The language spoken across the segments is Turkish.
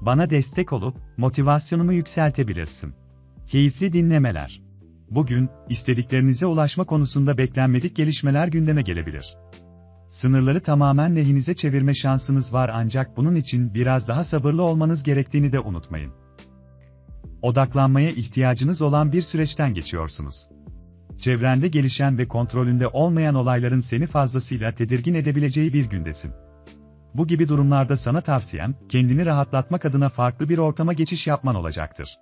bana destek olup motivasyonumu yükseltebilirsin. Keyifli dinlemeler. Bugün istediklerinize ulaşma konusunda beklenmedik gelişmeler gündeme gelebilir. Sınırları tamamen lehinize çevirme şansınız var ancak bunun için biraz daha sabırlı olmanız gerektiğini de unutmayın. Odaklanmaya ihtiyacınız olan bir süreçten geçiyorsunuz. Çevrende gelişen ve kontrolünde olmayan olayların seni fazlasıyla tedirgin edebileceği bir gündesin. Bu gibi durumlarda sana tavsiyem, kendini rahatlatmak adına farklı bir ortama geçiş yapman olacaktır.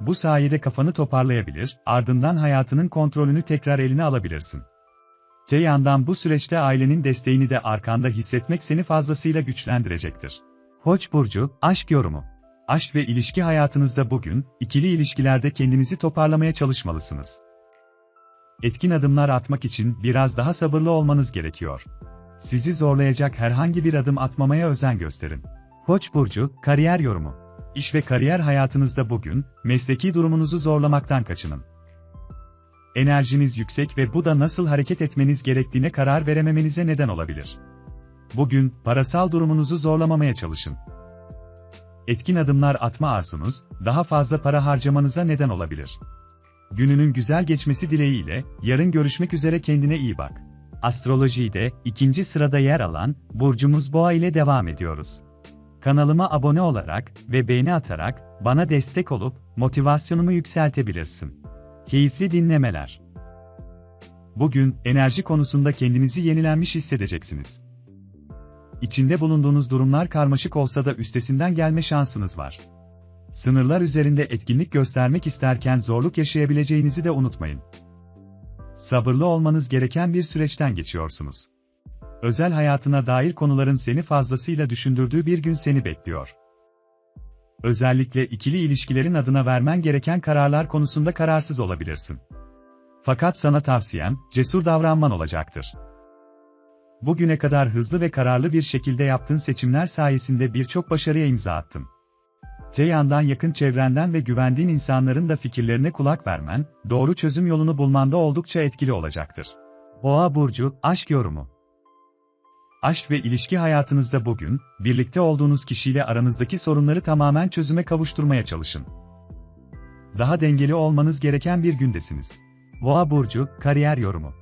Bu sayede kafanı toparlayabilir, ardından hayatının kontrolünü tekrar eline alabilirsin. Te yandan bu süreçte ailenin desteğini de arkanda hissetmek seni fazlasıyla güçlendirecektir. Koç burcu, aşk yorumu. Aşk ve ilişki hayatınızda bugün, ikili ilişkilerde kendinizi toparlamaya çalışmalısınız. Etkin adımlar atmak için biraz daha sabırlı olmanız gerekiyor. Sizi zorlayacak herhangi bir adım atmamaya özen gösterin. Koç burcu, kariyer yorumu. İş ve kariyer hayatınızda bugün, mesleki durumunuzu zorlamaktan kaçının. Enerjiniz yüksek ve bu da nasıl hareket etmeniz gerektiğine karar verememenize neden olabilir. Bugün, parasal durumunuzu zorlamamaya çalışın. Etkin adımlar atma arzunuz, daha fazla para harcamanıza neden olabilir. Gününün güzel geçmesi dileğiyle, yarın görüşmek üzere kendine iyi bak. Astrolojide ikinci sırada yer alan burcumuz Boğa ile devam ediyoruz. Kanalıma abone olarak ve beğeni atarak bana destek olup motivasyonumu yükseltebilirsin. Keyifli dinlemeler. Bugün enerji konusunda kendinizi yenilenmiş hissedeceksiniz. İçinde bulunduğunuz durumlar karmaşık olsa da üstesinden gelme şansınız var. Sınırlar üzerinde etkinlik göstermek isterken zorluk yaşayabileceğinizi de unutmayın. Sabırlı olmanız gereken bir süreçten geçiyorsunuz. Özel hayatına dair konuların seni fazlasıyla düşündürdüğü bir gün seni bekliyor. Özellikle ikili ilişkilerin adına vermen gereken kararlar konusunda kararsız olabilirsin. Fakat sana tavsiyem, cesur davranman olacaktır. Bugüne kadar hızlı ve kararlı bir şekilde yaptığın seçimler sayesinde birçok başarıya imza attın. Te yandan yakın çevrenden ve güvendiğin insanların da fikirlerine kulak vermen, doğru çözüm yolunu bulmanda oldukça etkili olacaktır. Boğa burcu aşk yorumu. Aşk ve ilişki hayatınızda bugün, birlikte olduğunuz kişiyle aranızdaki sorunları tamamen çözüme kavuşturmaya çalışın. Daha dengeli olmanız gereken bir gündesiniz. Boğa burcu kariyer yorumu.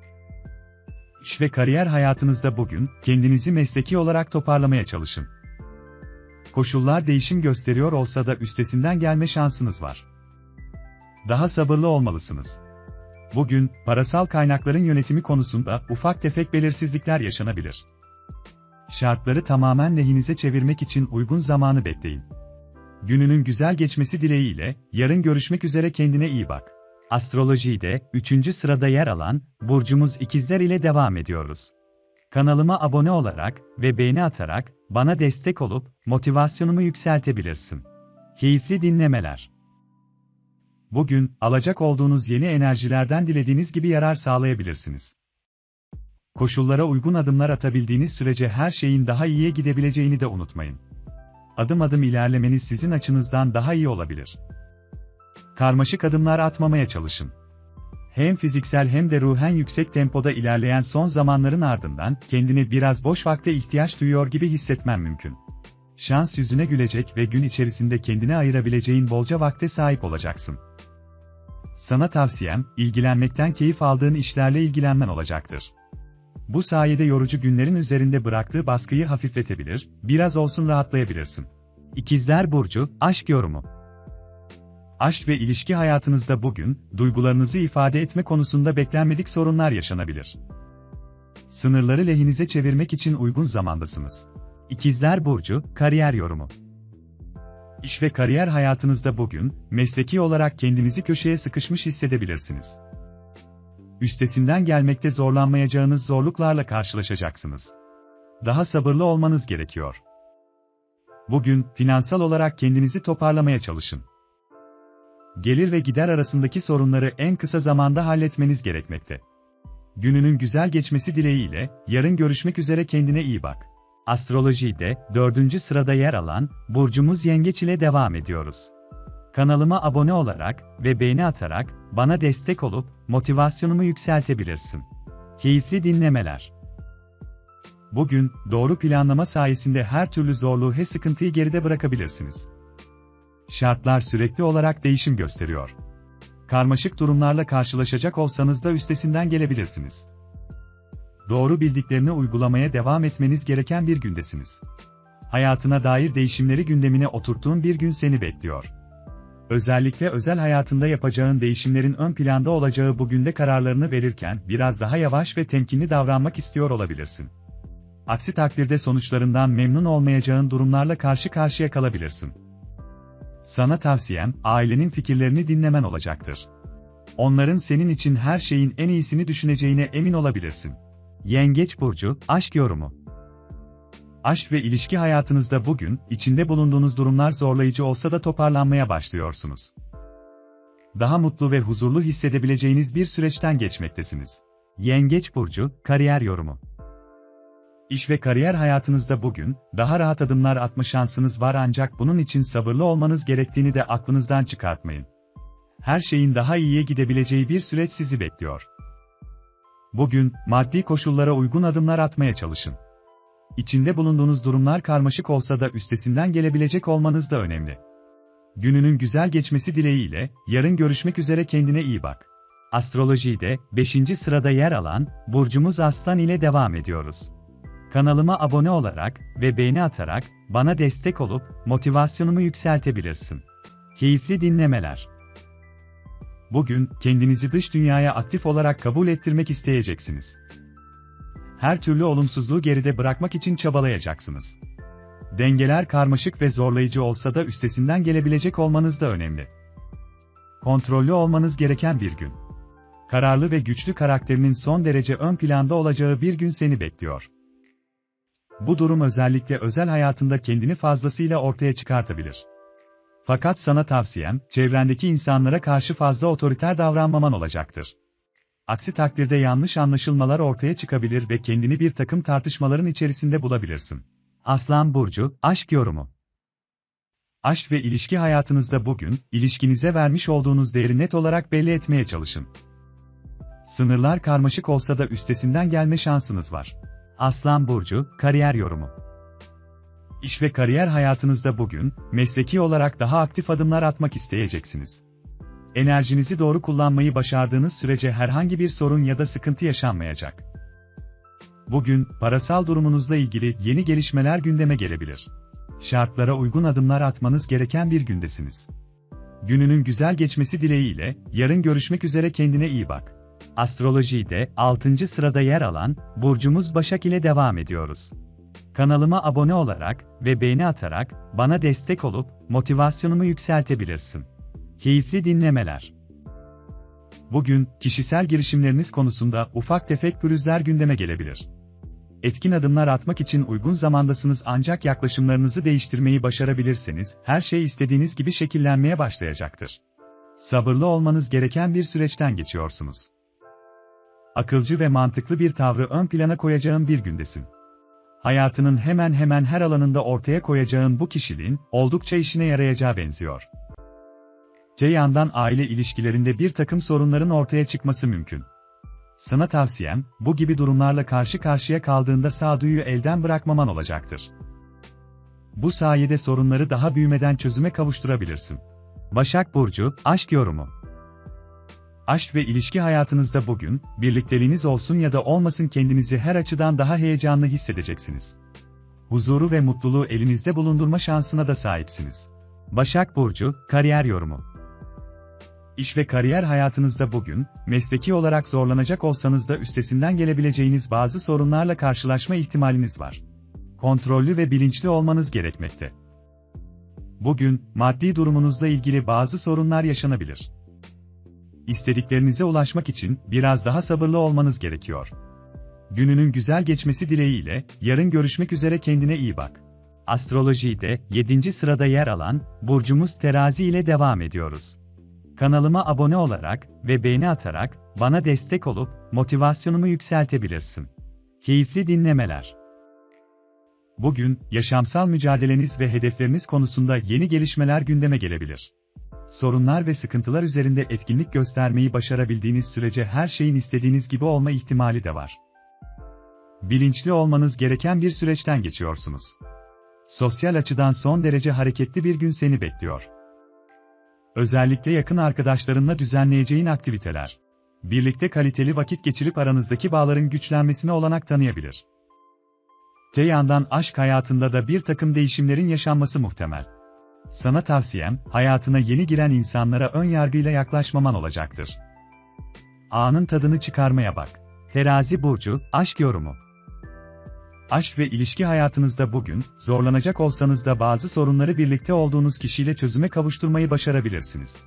İş ve kariyer hayatınızda bugün, kendinizi mesleki olarak toparlamaya çalışın. Koşullar değişim gösteriyor olsa da üstesinden gelme şansınız var. Daha sabırlı olmalısınız. Bugün, parasal kaynakların yönetimi konusunda ufak tefek belirsizlikler yaşanabilir. Şartları tamamen lehinize çevirmek için uygun zamanı bekleyin. Gününün güzel geçmesi dileğiyle, yarın görüşmek üzere kendine iyi bak. Astrolojide 3. sırada yer alan burcumuz ikizler ile devam ediyoruz. Kanalıma abone olarak ve beğeni atarak bana destek olup motivasyonumu yükseltebilirsin. Keyifli dinlemeler. Bugün alacak olduğunuz yeni enerjilerden dilediğiniz gibi yarar sağlayabilirsiniz. Koşullara uygun adımlar atabildiğiniz sürece her şeyin daha iyiye gidebileceğini de unutmayın. Adım adım ilerlemeniz sizin açınızdan daha iyi olabilir. Karmaşık adımlar atmamaya çalışın hem fiziksel hem de ruhen yüksek tempoda ilerleyen son zamanların ardından kendini biraz boş vakte ihtiyaç duyuyor gibi hissetmen mümkün. Şans yüzüne gülecek ve gün içerisinde kendine ayırabileceğin bolca vakte sahip olacaksın. Sana tavsiyem, ilgilenmekten keyif aldığın işlerle ilgilenmen olacaktır. Bu sayede yorucu günlerin üzerinde bıraktığı baskıyı hafifletebilir, biraz olsun rahatlayabilirsin. İkizler Burcu, Aşk Yorumu aşk ve ilişki hayatınızda bugün, duygularınızı ifade etme konusunda beklenmedik sorunlar yaşanabilir. Sınırları lehinize çevirmek için uygun zamandasınız. İkizler Burcu, Kariyer Yorumu İş ve kariyer hayatınızda bugün, mesleki olarak kendinizi köşeye sıkışmış hissedebilirsiniz. Üstesinden gelmekte zorlanmayacağınız zorluklarla karşılaşacaksınız. Daha sabırlı olmanız gerekiyor. Bugün, finansal olarak kendinizi toparlamaya çalışın. Gelir ve gider arasındaki sorunları en kısa zamanda halletmeniz gerekmekte. Gününün güzel geçmesi dileğiyle, yarın görüşmek üzere kendine iyi bak. Astrolojide, dördüncü sırada yer alan, Burcumuz Yengeç ile devam ediyoruz. Kanalıma abone olarak ve beğeni atarak, bana destek olup, motivasyonumu yükseltebilirsin. Keyifli dinlemeler. Bugün, doğru planlama sayesinde her türlü zorluğu ve sıkıntıyı geride bırakabilirsiniz. Şartlar sürekli olarak değişim gösteriyor. Karmaşık durumlarla karşılaşacak olsanız da üstesinden gelebilirsiniz. Doğru bildiklerini uygulamaya devam etmeniz gereken bir gündesiniz. Hayatına dair değişimleri gündemine oturttuğun bir gün seni bekliyor. Özellikle özel hayatında yapacağın değişimlerin ön planda olacağı bugün de kararlarını verirken biraz daha yavaş ve temkinli davranmak istiyor olabilirsin. Aksi takdirde sonuçlarından memnun olmayacağın durumlarla karşı karşıya kalabilirsin. Sana tavsiyem, ailenin fikirlerini dinlemen olacaktır. Onların senin için her şeyin en iyisini düşüneceğine emin olabilirsin. Yengeç Burcu, Aşk Yorumu Aşk ve ilişki hayatınızda bugün, içinde bulunduğunuz durumlar zorlayıcı olsa da toparlanmaya başlıyorsunuz. Daha mutlu ve huzurlu hissedebileceğiniz bir süreçten geçmektesiniz. Yengeç Burcu, Kariyer Yorumu İş ve kariyer hayatınızda bugün, daha rahat adımlar atma şansınız var ancak bunun için sabırlı olmanız gerektiğini de aklınızdan çıkartmayın. Her şeyin daha iyiye gidebileceği bir süreç sizi bekliyor. Bugün, maddi koşullara uygun adımlar atmaya çalışın. İçinde bulunduğunuz durumlar karmaşık olsa da üstesinden gelebilecek olmanız da önemli. Gününün güzel geçmesi dileğiyle, yarın görüşmek üzere kendine iyi bak. Astrolojide 5. sırada yer alan burcumuz Aslan ile devam ediyoruz. Kanalıma abone olarak ve beğeni atarak bana destek olup motivasyonumu yükseltebilirsin. Keyifli dinlemeler. Bugün kendinizi dış dünyaya aktif olarak kabul ettirmek isteyeceksiniz. Her türlü olumsuzluğu geride bırakmak için çabalayacaksınız. Dengeler karmaşık ve zorlayıcı olsa da üstesinden gelebilecek olmanız da önemli. Kontrollü olmanız gereken bir gün. Kararlı ve güçlü karakterinin son derece ön planda olacağı bir gün seni bekliyor. Bu durum özellikle özel hayatında kendini fazlasıyla ortaya çıkartabilir. Fakat sana tavsiyem, çevrendeki insanlara karşı fazla otoriter davranmaman olacaktır. Aksi takdirde yanlış anlaşılmalar ortaya çıkabilir ve kendini bir takım tartışmaların içerisinde bulabilirsin. Aslan Burcu, Aşk Yorumu Aşk ve ilişki hayatınızda bugün, ilişkinize vermiş olduğunuz değeri net olarak belli etmeye çalışın. Sınırlar karmaşık olsa da üstesinden gelme şansınız var. Aslan Burcu, Kariyer Yorumu İş ve kariyer hayatınızda bugün, mesleki olarak daha aktif adımlar atmak isteyeceksiniz. Enerjinizi doğru kullanmayı başardığınız sürece herhangi bir sorun ya da sıkıntı yaşanmayacak. Bugün, parasal durumunuzla ilgili yeni gelişmeler gündeme gelebilir. Şartlara uygun adımlar atmanız gereken bir gündesiniz. Gününün güzel geçmesi dileğiyle, yarın görüşmek üzere kendine iyi bak. Astrolojide 6. sırada yer alan burcumuz Başak ile devam ediyoruz. Kanalıma abone olarak ve beğeni atarak bana destek olup motivasyonumu yükseltebilirsin. Keyifli dinlemeler. Bugün kişisel girişimleriniz konusunda ufak tefek pürüzler gündeme gelebilir. Etkin adımlar atmak için uygun zamandasınız ancak yaklaşımlarınızı değiştirmeyi başarabilirseniz her şey istediğiniz gibi şekillenmeye başlayacaktır. Sabırlı olmanız gereken bir süreçten geçiyorsunuz akılcı ve mantıklı bir tavrı ön plana koyacağın bir gündesin. Hayatının hemen hemen her alanında ortaya koyacağın bu kişiliğin, oldukça işine yarayacağı benziyor. Te yandan aile ilişkilerinde bir takım sorunların ortaya çıkması mümkün. Sana tavsiyem, bu gibi durumlarla karşı karşıya kaldığında sağduyu elden bırakmaman olacaktır. Bu sayede sorunları daha büyümeden çözüme kavuşturabilirsin. Başak Burcu, Aşk Yorumu Aşk ve ilişki hayatınızda bugün, birlikteliğiniz olsun ya da olmasın kendinizi her açıdan daha heyecanlı hissedeceksiniz. Huzuru ve mutluluğu elinizde bulundurma şansına da sahipsiniz. Başak Burcu, Kariyer Yorumu İş ve kariyer hayatınızda bugün, mesleki olarak zorlanacak olsanız da üstesinden gelebileceğiniz bazı sorunlarla karşılaşma ihtimaliniz var. Kontrollü ve bilinçli olmanız gerekmekte. Bugün, maddi durumunuzla ilgili bazı sorunlar yaşanabilir istediklerinize ulaşmak için biraz daha sabırlı olmanız gerekiyor. Gününün güzel geçmesi dileğiyle, yarın görüşmek üzere kendine iyi bak. Astrolojide 7. sırada yer alan burcumuz Terazi ile devam ediyoruz. Kanalıma abone olarak ve beğeni atarak bana destek olup motivasyonumu yükseltebilirsin. Keyifli dinlemeler. Bugün yaşamsal mücadeleniz ve hedefleriniz konusunda yeni gelişmeler gündeme gelebilir. Sorunlar ve sıkıntılar üzerinde etkinlik göstermeyi başarabildiğiniz sürece her şeyin istediğiniz gibi olma ihtimali de var. Bilinçli olmanız gereken bir süreçten geçiyorsunuz. Sosyal açıdan son derece hareketli bir gün seni bekliyor. Özellikle yakın arkadaşlarınla düzenleyeceğin aktiviteler. Birlikte kaliteli vakit geçirip aranızdaki bağların güçlenmesine olanak tanıyabilir. Te yandan aşk hayatında da bir takım değişimlerin yaşanması muhtemel. Sana tavsiyem, hayatına yeni giren insanlara ön yargıyla yaklaşmaman olacaktır. Anın tadını çıkarmaya bak. Terazi Burcu, Aşk Yorumu Aşk ve ilişki hayatınızda bugün, zorlanacak olsanız da bazı sorunları birlikte olduğunuz kişiyle çözüme kavuşturmayı başarabilirsiniz.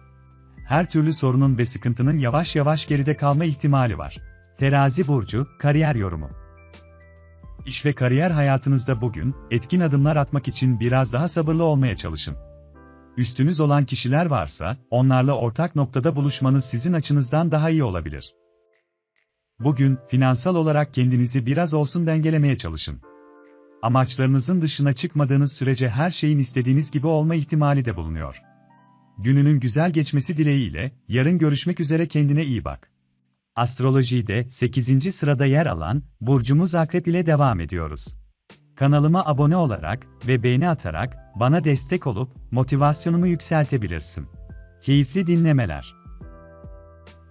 Her türlü sorunun ve sıkıntının yavaş yavaş geride kalma ihtimali var. Terazi Burcu, Kariyer Yorumu İş ve kariyer hayatınızda bugün, etkin adımlar atmak için biraz daha sabırlı olmaya çalışın. Üstünüz olan kişiler varsa, onlarla ortak noktada buluşmanız sizin açınızdan daha iyi olabilir. Bugün, finansal olarak kendinizi biraz olsun dengelemeye çalışın. Amaçlarınızın dışına çıkmadığınız sürece her şeyin istediğiniz gibi olma ihtimali de bulunuyor. Gününün güzel geçmesi dileğiyle, yarın görüşmek üzere kendine iyi bak. Astrolojide 8. sırada yer alan burcumuz Akrep ile devam ediyoruz. Kanalıma abone olarak ve beğeni atarak bana destek olup motivasyonumu yükseltebilirsin. Keyifli dinlemeler.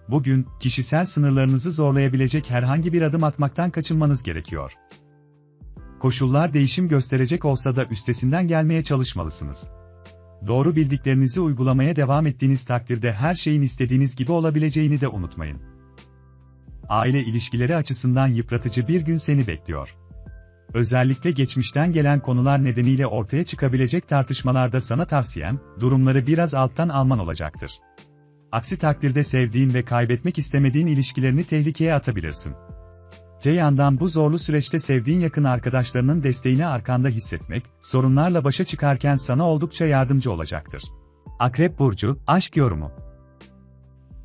Bugün kişisel sınırlarınızı zorlayabilecek herhangi bir adım atmaktan kaçınmanız gerekiyor. Koşullar değişim gösterecek olsa da üstesinden gelmeye çalışmalısınız. Doğru bildiklerinizi uygulamaya devam ettiğiniz takdirde her şeyin istediğiniz gibi olabileceğini de unutmayın. Aile ilişkileri açısından yıpratıcı bir gün seni bekliyor. Özellikle geçmişten gelen konular nedeniyle ortaya çıkabilecek tartışmalarda sana tavsiyem, durumları biraz alttan alman olacaktır. Aksi takdirde sevdiğin ve kaybetmek istemediğin ilişkilerini tehlikeye atabilirsin. Te yandan bu zorlu süreçte sevdiğin yakın arkadaşlarının desteğini arkanda hissetmek, sorunlarla başa çıkarken sana oldukça yardımcı olacaktır. Akrep Burcu, Aşk Yorumu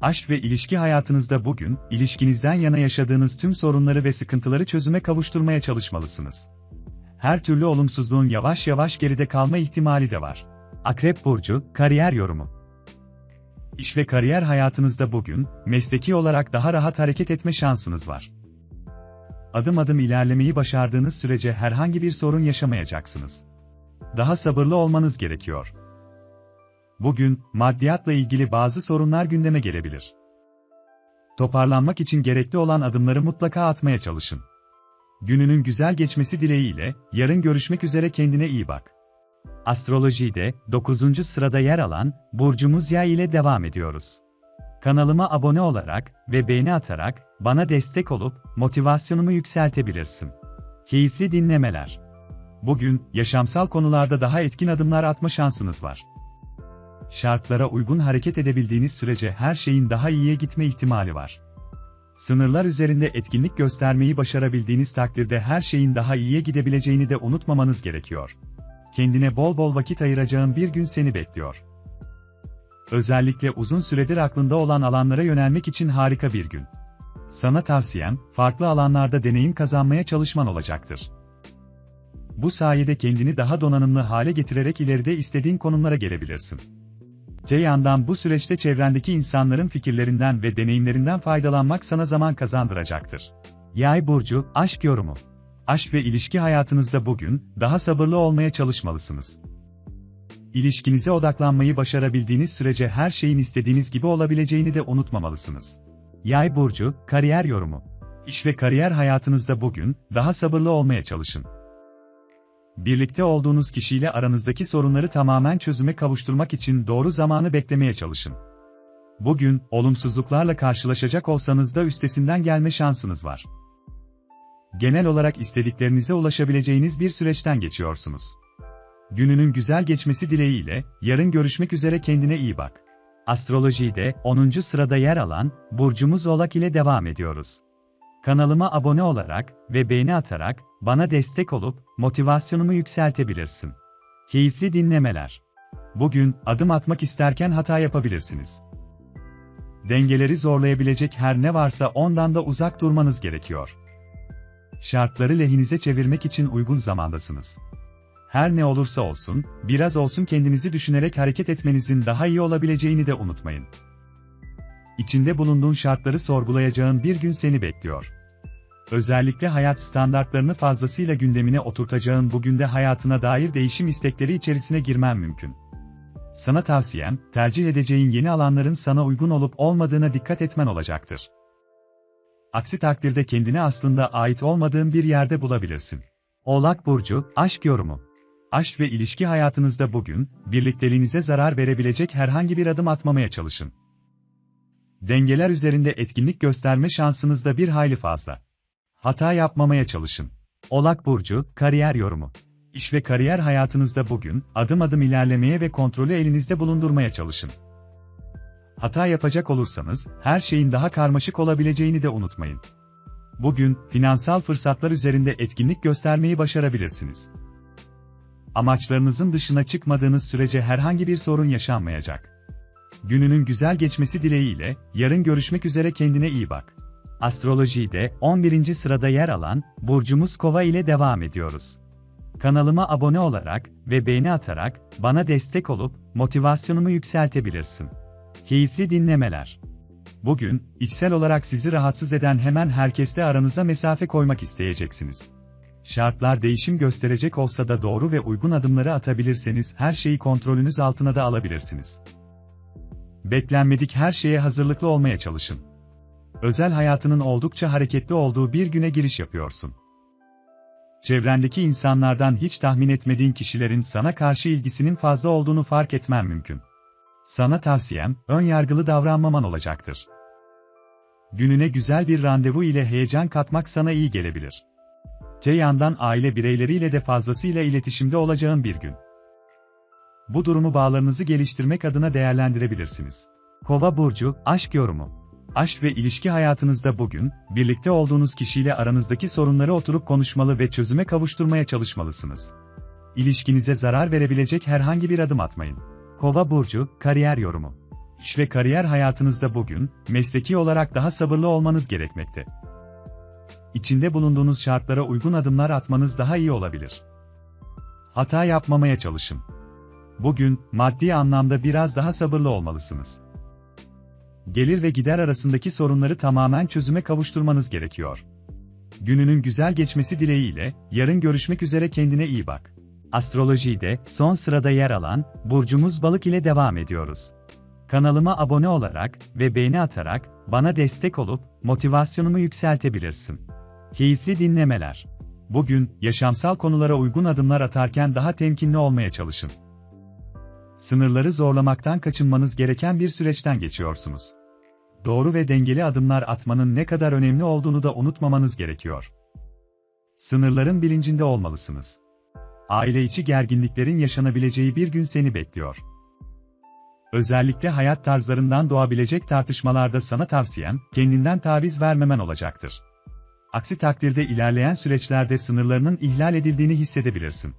Aşk ve ilişki hayatınızda bugün, ilişkinizden yana yaşadığınız tüm sorunları ve sıkıntıları çözüme kavuşturmaya çalışmalısınız. Her türlü olumsuzluğun yavaş yavaş geride kalma ihtimali de var. Akrep Burcu, Kariyer Yorumu İş ve kariyer hayatınızda bugün, mesleki olarak daha rahat hareket etme şansınız var. Adım adım ilerlemeyi başardığınız sürece herhangi bir sorun yaşamayacaksınız. Daha sabırlı olmanız gerekiyor. Bugün, maddiyatla ilgili bazı sorunlar gündeme gelebilir. Toparlanmak için gerekli olan adımları mutlaka atmaya çalışın. Gününün güzel geçmesi dileğiyle, yarın görüşmek üzere kendine iyi bak. Astrolojide 9. sırada yer alan burcumuz Yay ile devam ediyoruz. Kanalıma abone olarak ve beğeni atarak bana destek olup motivasyonumu yükseltebilirsin. Keyifli dinlemeler. Bugün yaşamsal konularda daha etkin adımlar atma şansınız var. Şartlara uygun hareket edebildiğiniz sürece her şeyin daha iyiye gitme ihtimali var. Sınırlar üzerinde etkinlik göstermeyi başarabildiğiniz takdirde her şeyin daha iyiye gidebileceğini de unutmamanız gerekiyor kendine bol bol vakit ayıracağın bir gün seni bekliyor. Özellikle uzun süredir aklında olan alanlara yönelmek için harika bir gün. Sana tavsiyem, farklı alanlarda deneyim kazanmaya çalışman olacaktır. Bu sayede kendini daha donanımlı hale getirerek ileride istediğin konumlara gelebilirsin. Te yandan bu süreçte çevrendeki insanların fikirlerinden ve deneyimlerinden faydalanmak sana zaman kazandıracaktır. Yay burcu, aşk yorumu aşk ve ilişki hayatınızda bugün, daha sabırlı olmaya çalışmalısınız. İlişkinize odaklanmayı başarabildiğiniz sürece her şeyin istediğiniz gibi olabileceğini de unutmamalısınız. Yay burcu, kariyer yorumu. İş ve kariyer hayatınızda bugün, daha sabırlı olmaya çalışın. Birlikte olduğunuz kişiyle aranızdaki sorunları tamamen çözüme kavuşturmak için doğru zamanı beklemeye çalışın. Bugün, olumsuzluklarla karşılaşacak olsanız da üstesinden gelme şansınız var genel olarak istediklerinize ulaşabileceğiniz bir süreçten geçiyorsunuz. Gününün güzel geçmesi dileğiyle, yarın görüşmek üzere kendine iyi bak. Astrolojide 10. sırada yer alan burcumuz Oğlak ile devam ediyoruz. Kanalıma abone olarak ve beğeni atarak bana destek olup motivasyonumu yükseltebilirsin. Keyifli dinlemeler. Bugün adım atmak isterken hata yapabilirsiniz. Dengeleri zorlayabilecek her ne varsa ondan da uzak durmanız gerekiyor. Şartları lehinize çevirmek için uygun zamandasınız. Her ne olursa olsun, biraz olsun kendinizi düşünerek hareket etmenizin daha iyi olabileceğini de unutmayın. İçinde bulunduğun şartları sorgulayacağın bir gün seni bekliyor. Özellikle hayat standartlarını fazlasıyla gündemine oturtacağın bugün de hayatına dair değişim istekleri içerisine girmen mümkün. Sana tavsiyem, tercih edeceğin yeni alanların sana uygun olup olmadığına dikkat etmen olacaktır. Aksi takdirde kendini aslında ait olmadığın bir yerde bulabilirsin. Oğlak Burcu, Aşk Yorumu Aşk ve ilişki hayatınızda bugün, birlikteliğinize zarar verebilecek herhangi bir adım atmamaya çalışın. Dengeler üzerinde etkinlik gösterme şansınız da bir hayli fazla. Hata yapmamaya çalışın. Oğlak Burcu, Kariyer Yorumu İş ve kariyer hayatınızda bugün, adım adım ilerlemeye ve kontrolü elinizde bulundurmaya çalışın. Hata yapacak olursanız, her şeyin daha karmaşık olabileceğini de unutmayın. Bugün, finansal fırsatlar üzerinde etkinlik göstermeyi başarabilirsiniz. Amaçlarınızın dışına çıkmadığınız sürece herhangi bir sorun yaşanmayacak. Gününün güzel geçmesi dileğiyle, yarın görüşmek üzere kendine iyi bak. Astrolojide 11. sırada yer alan burcumuz Kova ile devam ediyoruz. Kanalıma abone olarak ve beğeni atarak bana destek olup motivasyonumu yükseltebilirsin. Keyifli dinlemeler. Bugün, içsel olarak sizi rahatsız eden hemen herkesle aranıza mesafe koymak isteyeceksiniz. Şartlar değişim gösterecek olsa da doğru ve uygun adımları atabilirseniz her şeyi kontrolünüz altına da alabilirsiniz. Beklenmedik her şeye hazırlıklı olmaya çalışın. Özel hayatının oldukça hareketli olduğu bir güne giriş yapıyorsun. Çevrendeki insanlardan hiç tahmin etmediğin kişilerin sana karşı ilgisinin fazla olduğunu fark etmen mümkün. Sana tavsiyem, ön yargılı davranmaman olacaktır. Gününe güzel bir randevu ile heyecan katmak sana iyi gelebilir. Te yandan aile bireyleriyle de fazlasıyla iletişimde olacağın bir gün. Bu durumu bağlarınızı geliştirmek adına değerlendirebilirsiniz. Kova burcu, aşk yorumu. Aşk ve ilişki hayatınızda bugün, birlikte olduğunuz kişiyle aranızdaki sorunları oturup konuşmalı ve çözüme kavuşturmaya çalışmalısınız. İlişkinize zarar verebilecek herhangi bir adım atmayın. Kova burcu, kariyer yorumu. İş ve kariyer hayatınızda bugün, mesleki olarak daha sabırlı olmanız gerekmekte. İçinde bulunduğunuz şartlara uygun adımlar atmanız daha iyi olabilir. Hata yapmamaya çalışın. Bugün, maddi anlamda biraz daha sabırlı olmalısınız. Gelir ve gider arasındaki sorunları tamamen çözüme kavuşturmanız gerekiyor. Gününün güzel geçmesi dileğiyle, yarın görüşmek üzere kendine iyi bak. Astrolojide son sırada yer alan burcumuz balık ile devam ediyoruz. Kanalıma abone olarak ve beğeni atarak bana destek olup motivasyonumu yükseltebilirsin. Keyifli dinlemeler. Bugün yaşamsal konulara uygun adımlar atarken daha temkinli olmaya çalışın. Sınırları zorlamaktan kaçınmanız gereken bir süreçten geçiyorsunuz. Doğru ve dengeli adımlar atmanın ne kadar önemli olduğunu da unutmamanız gerekiyor. Sınırların bilincinde olmalısınız. Aile içi gerginliklerin yaşanabileceği bir gün seni bekliyor. Özellikle hayat tarzlarından doğabilecek tartışmalarda sana tavsiyem, kendinden taviz vermemen olacaktır. Aksi takdirde ilerleyen süreçlerde sınırlarının ihlal edildiğini hissedebilirsin.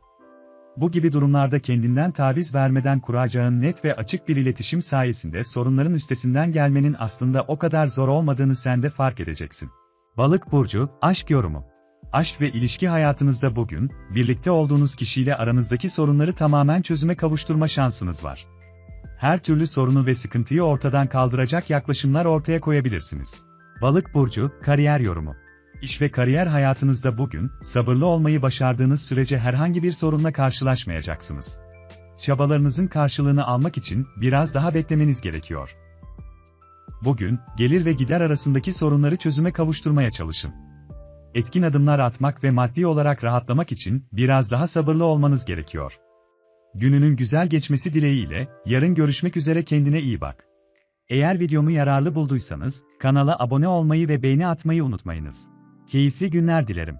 Bu gibi durumlarda kendinden taviz vermeden kuracağın net ve açık bir iletişim sayesinde sorunların üstesinden gelmenin aslında o kadar zor olmadığını sen de fark edeceksin. Balık burcu, aşk yorumu. Aşk ve ilişki hayatınızda bugün, birlikte olduğunuz kişiyle aranızdaki sorunları tamamen çözüme kavuşturma şansınız var. Her türlü sorunu ve sıkıntıyı ortadan kaldıracak yaklaşımlar ortaya koyabilirsiniz. Balık burcu, kariyer yorumu. İş ve kariyer hayatınızda bugün, sabırlı olmayı başardığınız sürece herhangi bir sorunla karşılaşmayacaksınız. Çabalarınızın karşılığını almak için biraz daha beklemeniz gerekiyor. Bugün, gelir ve gider arasındaki sorunları çözüme kavuşturmaya çalışın. Etkin adımlar atmak ve maddi olarak rahatlamak için biraz daha sabırlı olmanız gerekiyor. Gününün güzel geçmesi dileğiyle, yarın görüşmek üzere kendine iyi bak. Eğer videomu yararlı bulduysanız, kanala abone olmayı ve beğeni atmayı unutmayınız. Keyifli günler dilerim.